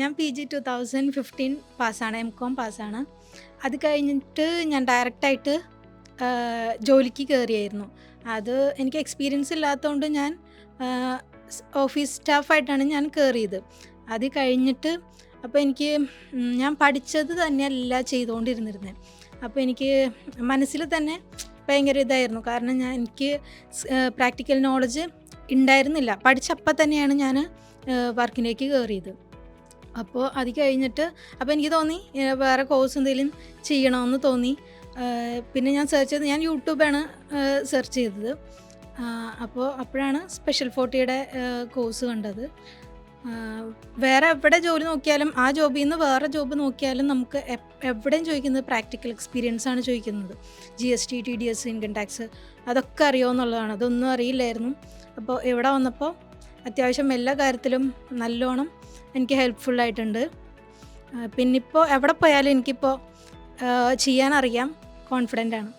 ഞാൻ P G two thousand fifteen പാസ്സാണ് M com പാസ്സാണ്. അത് കഴിഞ്ഞിട്ട് ഞാൻ ഡയറക്റ്റായിട്ട് ജോലിക്ക് കയറിയായിരുന്നു അത് എനിക്ക് എക്സ്പീരിയൻസ് ഇല്ലാത്തതുകൊണ്ട് ഞാൻ ഓഫീസ് സ്റ്റാഫായിട്ടാണ് ഞാൻ കയറിയത് അത് കഴിഞ്ഞിട്ട് അപ്പോൾ എനിക്ക് ഞാൻ പഠിച്ചത് തന്നെയല്ല ചെയ്തുകൊണ്ടിരുന്നിരുന്നത് അപ്പോൾ എനിക്ക് മനസ്സിൽ തന്നെ ഭയങ്കര ഇതായിരുന്നു. കാരണം ഞാൻ എനിക്ക് പ്രാക്ടിക്കൽ നോളജ് ഉണ്ടായിരുന്നില്ല. പഠിച്ചപ്പം തന്നെയാണ് ഞാൻ വർക്കിലേക്ക് കയറിയത് അപ്പോൾ അത് കഴിഞ്ഞിട്ട് അപ്പോൾ എനിക്ക് തോന്നി വേറെ കോഴ്സ് എന്തെങ്കിലും ചെയ്യണമെന്ന് തോന്നി. പിന്നെ ഞാൻ സെർച്ച് ചെയ്ത് ഞാൻ യൂട്യൂബാണ് സെർച്ച് ചെയ്തത്. അപ്പോൾ അപ്പോഴാണ് സ്പെഷ്യൽ ഫോർട്ടിയുടെ കോഴ്സ് കണ്ടത്. വേറെ എവിടെ ജോലി നോക്കിയാലും ആ ജോബിൽ നിന്ന് വേറെ ജോബ് നോക്കിയാലും നമുക്ക് എവിടെയും ചോദിക്കുന്നത് പ്രാക്ടിക്കൽ എക്സ്പീരിയൻസ് ആണ് ചോദിക്കുന്നത്. G S T T D S income tax അതൊക്കെ അറിയാമെന്നുള്ളതാണ് അതൊന്നും അറിയില്ലായിരുന്നു. അപ്പോൾ ഇവിടെ വന്നപ്പോൾ അത്യാവശ്യം എല്ലാ കാര്യത്തിലും നല്ലോണം എനിക്ക് ഹെൽപ്ഫുള്ളായിട്ടുണ്ട് പിന്നിപ്പോൾ എവിടെ പോയാലും എനിക്കിപ്പോൾ ചെയ്യാനറിയാം. കോൺഫിഡന്റ് ആണ്.